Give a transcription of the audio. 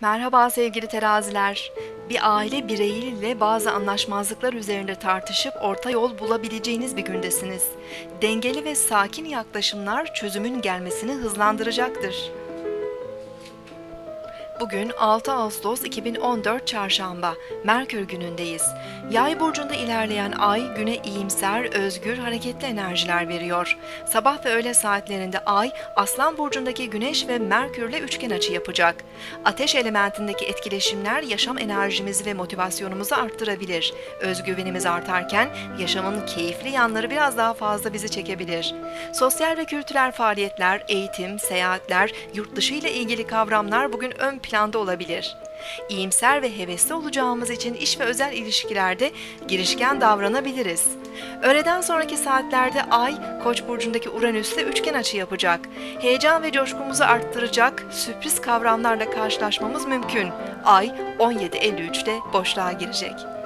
Merhaba sevgili teraziler. Bir aile bireyiyle bazı anlaşmazlıklar üzerinde tartışıp orta yol bulabileceğiniz bir gündesiniz. Dengeli ve sakin yaklaşımlar çözümün gelmesini hızlandıracaktır. Bugün 6 Ağustos 2014 Çarşamba, Merkür günündeyiz. Yay burcunda ilerleyen ay güne iyimser, özgür, hareketli enerjiler veriyor. Sabah ve öğle saatlerinde ay Aslan burcundaki Güneş ve Merkürle üçgen açı yapacak. Ateş elementindeki etkileşimler yaşam enerjimizi ve motivasyonumuzu arttırabilir. Özgüvenimiz artarken yaşamın keyifli yanları biraz daha fazla bizi çekebilir. Sosyal ve kültürel faaliyetler, eğitim, seyahatler, yurt dışı ile ilgili kavramlar bugün ön planda olabilir. İyimser ve hevesli olacağımız için iş ve özel ilişkilerde girişken davranabiliriz. Öğleden sonraki saatlerde Ay, Koç burcundaki Uranüs'le üçgen açı yapacak. Heyecan ve coşkumuzu arttıracak sürpriz kavramlarla karşılaşmamız mümkün. Ay 17.53'te boşluğa girecek.